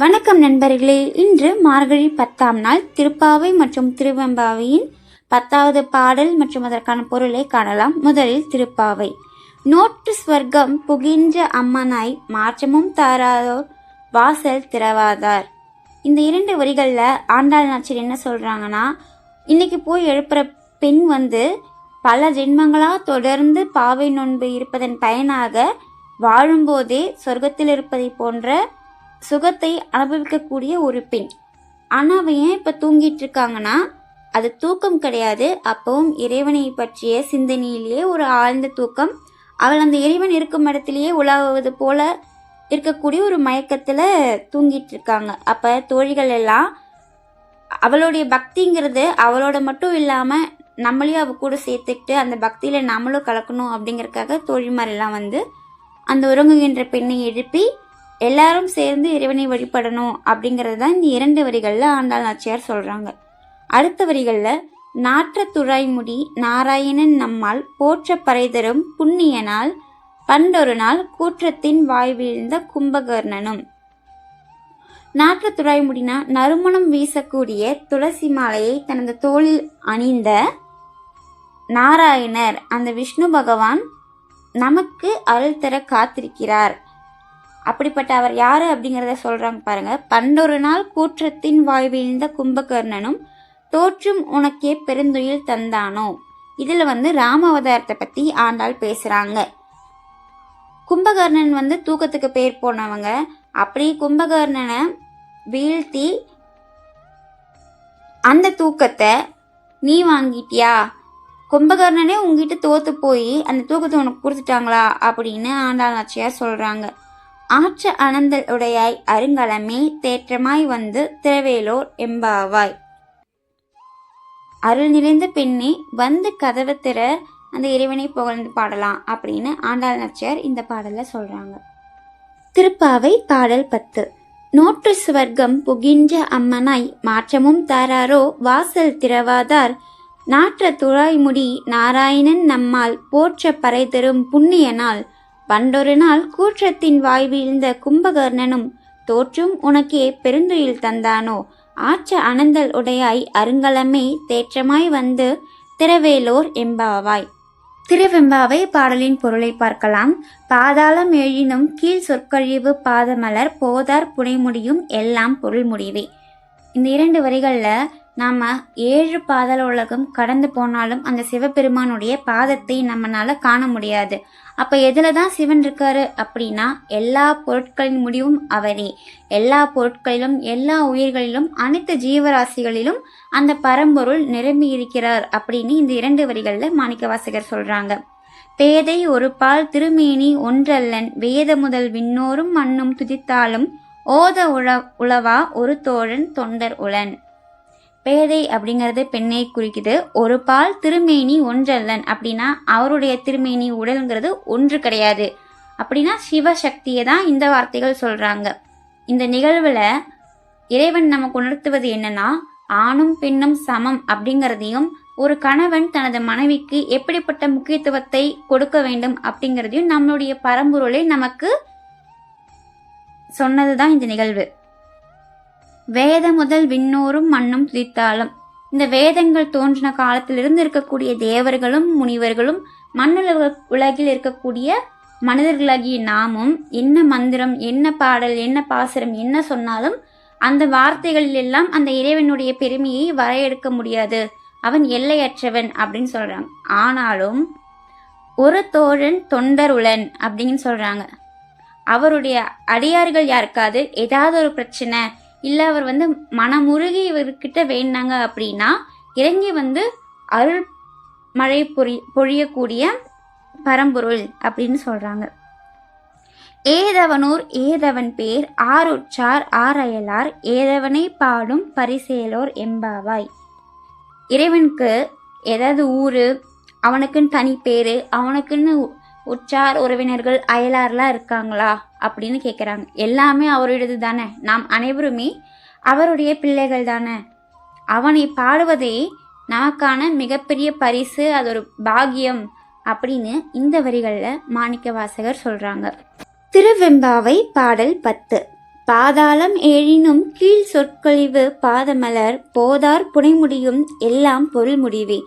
வணக்கம் நண்பர்களே. இன்று மார்கழி பத்தாம் நாள் திருப்பாவை மற்றும் திருவெம்பாவையின் பத்தாவது பாடல் மற்றும் அதற்கான பொருளை காணலாம். முதலில் திருப்பாவை. நோற்று ஸ்வர்க்கம் புகின்ற அம்மனாய் மாற்றமும் தாராதோர் வாசல் திறவாதார். இந்த இரண்டு வரிகளில் ஆண்டாள் நாச்சர் என்ன சொல்கிறாங்கன்னா இன்னைக்கு போய் எழுப்புற பெண் வந்து பல ஜென்மங்களாக தொடர்ந்து பாவை நோன்பு இருப்பதன் பயனாக வாழும்போதே சொர்க்கத்தில் இருப்பதை போன்ற சுகத்தை அனுபவிக்கக்கூடிய ஒரு பெண். ஆனால் அவன் ஏன் இப்போ தூங்கிட்டு இருக்காங்கன்னா அது தூக்கம் கிடையாது. அப்பவும் இறைவனை பற்றிய சிந்தனையிலேயே ஒரு ஆழ்ந்த தூக்கம். அவள் அந்த இறைவன் இருக்கும் இடத்திலேயே உலாவது போல இருக்கக்கூடிய ஒரு மயக்கத்தில் தூங்கிட்டு இருக்காங்க அப்போ தோழிகள் எல்லாம் அவளுடைய பக்திங்கிறது அவளோட மட்டும் இல்லாமல் நம்மளையும் அவ கூட சேர்த்துக்கிட்டு அந்த பக்தியில் நம்மளும் கலக்கணும் அப்படிங்கறதுக்காக தோழிமாரெல்லாம் வந்து அந்த உறங்குகின்ற பெண்ணை எழுப்பி எல்லாரும் சேர்ந்து இறைவனை வழிபடணும் அப்படிங்கிறது தான் இந்த இரண்டு வரிகளில் ஆண்டாள் நாச்சியார் சொல்கிறாங்க அடுத்த வரிகளில் நாற்ற துழாய்முடி நாராயணன் நம்மால் போற்ற பறைதரும் புண்ணியனால் பண்டொரு நாள் கூற்றத்தின் வாய் வீழ்ந்த கும்பகர்ணனும். நாற்ற துழாய்முடினா நறுமணம் வீசக்கூடிய துளசி மாலையை தனது தோளில் அணிந்த நாராயணர் அந்த விஷ்ணு பகவான் நமக்கு அருள் தர காத்திருக்கிறார். அப்படிப்பட்ட அவர் யார் அப்படிங்கிறத சொல்கிறாங்க பாருங்க. பண்டொரு நாள் கூற்றத்தின் வாய் வீழ்ந்த கும்பகர்ணனும் தோற்றும் உனக்கே பெருந்துயில் தந்தானோ? இதில் வந்து ராம அவதாரத்தை ஆண்டாள் பேசுகிறாங்க கும்பகர்ணன் வந்து தூக்கத்துக்கு பேர் போனவங்க. அப்படி கும்பகர்ணனை வீழ்த்தி அந்த தூக்கத்தை நீ வாங்கிட்டியா? கும்பகர்ணனே உங்ககிட்ட தோத்து போய் அந்த தூக்கத்தை உனக்கு கொடுத்துட்டாங்களா? அப்படின்னு ஆண்டாள் நாச்சியார் சொல்கிறாங்க ஆற்ற அனந்தல் உடையாய் அருங்கலமே தேற்றமாய் வந்து திரவேலோர் எம்பாவாய். அருள் நிறைந்த பெண்ணே வந்து கதவு திற அந்த இறைவனை புகழ்ந்து பாடலாம் அப்படின்னு ஆண்டாள் நச்சியார் இந்த பாடல்ல சொல்றாங்க. திருப்பாவை பாடல் பத்து. நோற்று சுவர்க்கம் புகின்ற அம்மனாய் மாற்றமும் தாராரோ வாசல் திறவாதார். நாற்ற துழாய்முடி நாராயணன் நம்மால் போற்ற பறை தரும் புண்ணிய நாள் பண்டொரு நாள் கூற்றத்தின் வாய் வீழ்ந்த கும்பகர்ணனும் தோற்றும் உனக்கே பெருந்துயில் தந்தானோ? ஆச்ச அனந்தல் உடையாய் அருங்கலமே தேற்றமாய் வந்து திரவேலோர் எம்பாவாய் திருவெம்பாவை பாடலின் பொருளை பார்க்கலாம். பாதாளம் எழினும் கீழ் சொற்கழிவு பாதமலர் போதார் புனைமுடியும் எல்லாம் பொருள் முடிவே இந்த இரண்டு வரிகளில் நாம் ஏழு பாதாள உலகம் கடந்து போனாலும் அந்த சிவபெருமானுடைய பாதத்தை நம்மளால காண முடியாது. அப்போ எதில் தான் சிவன் இருக்காரு அப்படின்னா எல்லா பொருட்களின் முடிவும் அவரே. எல்லா பொருட்களிலும் எல்லா உயிர்களிலும் அனைத்து ஜீவராசிகளிலும் அந்த பரம்பொருள் நிரம்பி இருக்கிறார் அப்படின்னு இந்த இரண்டு வரிகளில் மாணிக்க வாசகர் சொல்றாங்க. பேதை ஒரு பால் திருமேனி ஒன்றல்லன் வேத முதல் விண்ணோரும் மண்ணும் துதித்தாலும் ஓத உழ உளவா ஒரு தோழன் தொண்டர் உளன். பேதை அப்படிங்கிறது பெண்ணை குறிக்குது. ஒரு பால் திருமேனி ஒன்றல்லன். அப்படின்னா அவருடைய திருமேனி உடல்ங்கிறது ஒன்று கிடையாது. அப்படின்னா சிவசக்தியை தான் இந்த வார்த்தைகள் சொல்றாங்க. இந்த நிகழ்வுல இறைவன் நமக்கு உணர்த்துவது என்னன்னா ஆணும் பெண்ணும் சமம் அப்படிங்கிறதையும் ஒரு கணவன் தனது மனைவிக்கு எப்படிப்பட்ட முக்கியத்துவத்தை கொடுக்க வேண்டும் அப்படிங்கிறதையும் நம்மளுடைய பரம்பொருளை நமக்கு சொன்னதுதான் இந்த நிகழ்வு. வேத முதல் விண்ணோரும் மண்ணும் துதித்தாலும். இந்த வேதங்கள் தோன்றின காலத்திலிருந்து இருக்கக்கூடிய தேவர்களும் முனிவர்களும் மண்ணுல உலகில் இருக்கக்கூடிய மனிதர்களாகிய நாமும் என்ன மந்திரம் என்ன பாடல் என்ன பாசுரம் என்ன சொன்னாலும் அந்த வார்த்தைகளில் எல்லாம் அந்த இறைவனுடைய பெருமையை வரையெடுக்க முடியாது. அவன் எல்லையற்றவன் அப்படின்னு சொல்றாங்க. ஆனாலும் ஒரு தோழன் தொண்டருளன் அப்படின்னு சொல்றாங்க. அவருடைய அடியார்கள் யாருக்காவது ஏதாவது ஒரு பிரச்சனை இல்லை அவர் வந்து மனமுருகி இவர்கிட்ட வேண்டாங்க அப்படின்னா இறங்கி வந்து அருள் மழை பொறி பொழியக்கூடிய பரம்பொருள் அப்படின்னு சொல்கிறாங்க ஏதவனூர் ஏதவன் பேர் ஆருற்றார் ஆரயலார் ஏதவனை பாடும் பரிசேலோர் எம்பாவாய் இறைவனுக்கு ஏதாவது ஊர் அவனுக்குன்னு தனி பேர் அவனுக்குன்னு உற்றார் உறவினர்கள் அயலார்லாம் இருக்காங்களா? அப்படின்னு கேட்குறாங்க எல்லாமே அவருடையது தானே. நாம் அனைவருமே அவருடைய பிள்ளைகள் தானே. அவனை பாடுவதே நமக்கான மிகப்பெரிய பரிசு அது ஒரு பாக்கியம் அப்படின்னு இந்த வரிகளில் மாணிக்க வாசகர் சொல்கிறாங்க திருவெம்பாவை பாடல் பத்து. பாதாளம் ஏழினும் கீழ் சொற்கொழிவு பாதமலர் போதார் புனைமுடியும் எல்லாம் பொருள் முடிவே.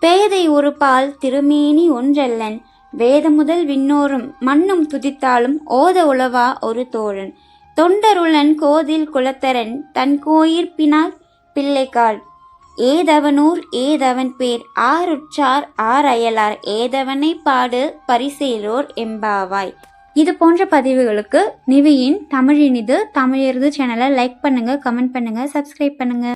பேதை ஒரு பால் திருமேனி ஒன்றல்லன் வேத முதல் விண்ணோரும் மண்ணும் துதித்தாலும் ஓத உளவா ஒரு தோழன். தொண்டருளன் கோதில் குலத்தரன் தன் கோயிற்பினால் பிள்ளைக்கால் ஏதவனூர் ஏதவன் பேர் ஆருற்றார் ஆர் அயலார் ஏதவனை பாடு பரிசேலோர் எம்பாவாய். இது போன்ற பதிவுகளுக்கு நிவியின் தமிழினிது தமிழருது சேனலை லைக் பண்ணுங்க கமெண்ட் பண்ணுங்க சப்ஸ்கிரைப் பண்ணுங்க.